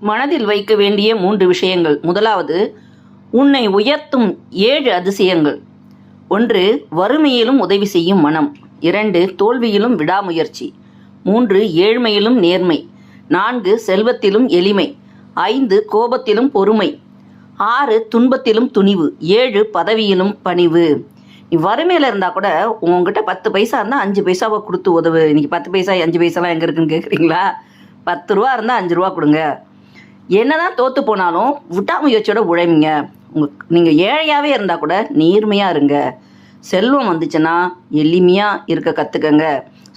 மனதில் வைக்க வேண்டிய மூன்று விஷயங்கள். முதலாவது உன்னை உயர்த்தும் ஏழு அதிசயங்கள். ஒன்று வறுமையிலும் உதவி செய்யும் மனம். இரண்டு தோல்வியிலும் விடாமுயற்சி. மூன்று ஏழ்மையிலும் நேர்மை. நான்கு செல்வத்திலும் எளிமை. ஐந்து கோபத்திலும் பொறுமை. ஆறு துன்பத்திலும் துணிவு. ஏழு பதவியிலும் பணிவு. நீ வறுமையில் இருந்தால் கூட உங்ககிட்ட பத்து பைசா இருந்தால் அஞ்சு பைசாவை கொடுத்து உதவு. இன்னைக்கு பத்து பைசா அஞ்சு பைசாலாம் எங்கே இருக்குன்னு கேட்குறீங்களா பத்து ரூபா இருந்தால் அஞ்சு ரூபா கொடுங்க. என்னதான் தோத்து போனாலும் விட்டாமுயற்சியோட உழைமிங்க உங்க நீங்கள் ஏழையாகவே இருந்தால் கூட நேர்மையாக இருங்க. செல்வம் வந்துச்சுன்னா எளிமையாக இருக்க கற்றுக்கங்க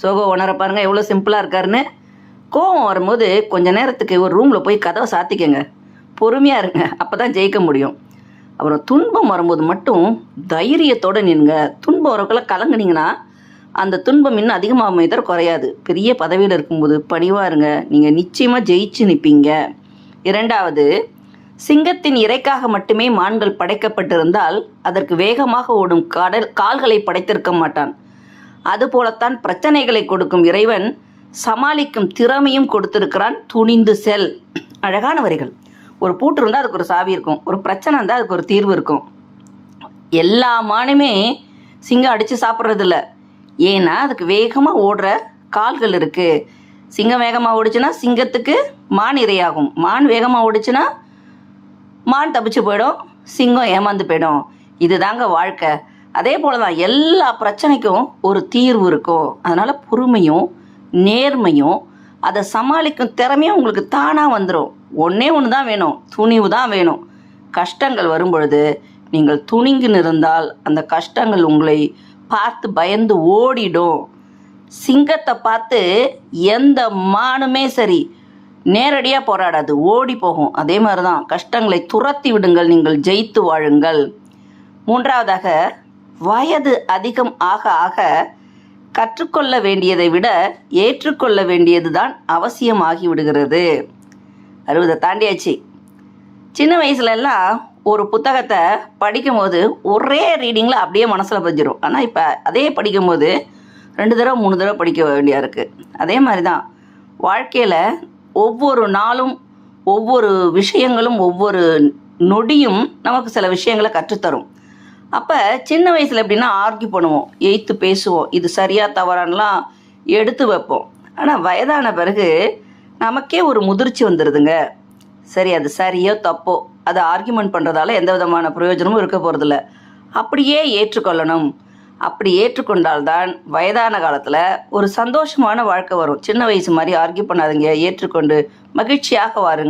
சோகோ உணர பாருங்க எவ்வளோ சிம்பிளாக இருக்காருன்னு. கோவம் வரும்போது கொஞ்ச நேரத்துக்கு ஒரு ரூமில் போய் கதவை சாத்திக்கங்க. பொறுமையாக இருங்க அப்போ தான் ஜெயிக்க முடியும். அப்புறம் துன்பம் வரும்போது மட்டும் தைரியத்தோடு நின்னுங்க. துன்பம் வரக்குள்ள கலங்குனீங்கன்னா அந்த துன்பம் இன்னும் அதிகமாகுமே தவிர குறையாது. பெரிய பதவியில் இருக்கும்போது பணிவாக இருங்க. நீங்கள் நிச்சயமாக ஜெயிச்சு நிற்பீங்க இரண்டாவது சிங்கத்தின் இறைக்காக மட்டுமே மான்கள் படைக்கப்பட்டிருந்தால் அதற்கு வேகமாக ஓடும் கடல் கால்களை படைத்திருக்க மாட்டான். அதுபோலத்தான் பிரச்சனைகளை கொடுக்கும் இறைவன் சமாளிக்கும் திறமையும் கொடுத்திருக்கிறான். துணிந்து செல். அழகான வரிகள். ஒரு பூட்டு இருந்தால் அதுக்கு ஒரு சாவி இருக்கும். ஒரு பிரச்சனை இருந்தால் அதுக்கு ஒரு தீர்வு இருக்கும். எல்லா மானுமே சிங்கம் அடித்து சாப்பிட்றதில்ல. ஏன்னா அதுக்கு வேகமாக ஓடுற கால்கள் இருக்குது சிங்கம் வேகமாக ஓடிச்சுன்னா சிங்கத்துக்கு மான் இரையாகும். மான் வேகமாக ஓடிச்சுன்னா மான் தப்பிச்சு போயிடும். சிங்கம் ஏமாந்து போயிடும். இதுதாங்க வாழ்க்கை. அதே போல தான் எல்லா பிரச்சனைக்கும் ஒரு தீர்வு இருக்கும். அதனால் பொறுமையும் நேர்மையும் அதை சமாளிக்கும் திறமையும் உங்களுக்கு தானாக வந்துடும் ஒன்றே ஒன்று தான் வேணும். துணிவு தான் வேணும். கஷ்டங்கள் வரும்பொழுது நீங்கள் துணிங்கு இருந்தால் அந்த கஷ்டங்கள் உங்களை பார்த்து பயந்து ஓடிடும். சிங்கத்தை பார்த்து எந்த மானுமே சரி நேரடியாக போராடாது ஓடி போகும். அதே மாதிரி தான் கஷ்டங்களை துரத்தி விடுங்கள் நீங்கள் ஜெயித்து வாழுங்கள். மூன்றாவதாக வயது அதிகம் ஆக ஆக கற்றுக்கொள்ள வேண்டியதை விட ஏற்றுக்கொள்ள வேண்டியது தான் அவசியமாகி விடுகிறது. அறுபதை தாண்டியாச்சு. சின்ன வயசுலெல்லாம் ஒரு புத்தகத்தை படிக்கும்போது ஒரே ரீடிங்கில் அப்படியே மனசில் பதிஞ்சிரும். ஆனால் இப்போ அதே படிக்கும்போது ரெண்டு தடவை மூணு தடவை படிக்க வேண்டியா இருக்குது அதே மாதிரி தான் வாழ்க்கையில் ஒவ்வொரு நாளும் ஒவ்வொரு விஷயங்களும் ஒவ்வொரு நொடியும் நமக்கு சில விஷயங்களை கற்றுத்தரும். அப்போ சின்ன வயசில் எப்படின்னா ஆர்கியூ பண்ணுவோம் எய்த்து பேசுவோம் இது சரியாக தவறான்லாம் எடுத்து வைப்போம். ஆனால் வயதான பிறகு நமக்கே ஒரு முதிர்ச்சி வந்துடுதுங்க சரி அது சரியோ தப்போ அதை ஆர்கியூமெண்ட் பண்ணுறதால எந்த விதமான பிரயோஜனமும் இருக்க போகிறதில்ல அப்படியே ஏற்றுக்கொள்ளணும். அப்படி ஏற்றுக்கொண்டால்தான் வயதான காலத்தில் ஒரு சந்தோஷமான வாழ்க்கை வரும். சின்ன வயசு மாதிரி ஆர்கியூ பண்ணாதீங்க. ஏற்றுக்கொண்டு மகிழ்ச்சியாக வாருங்க.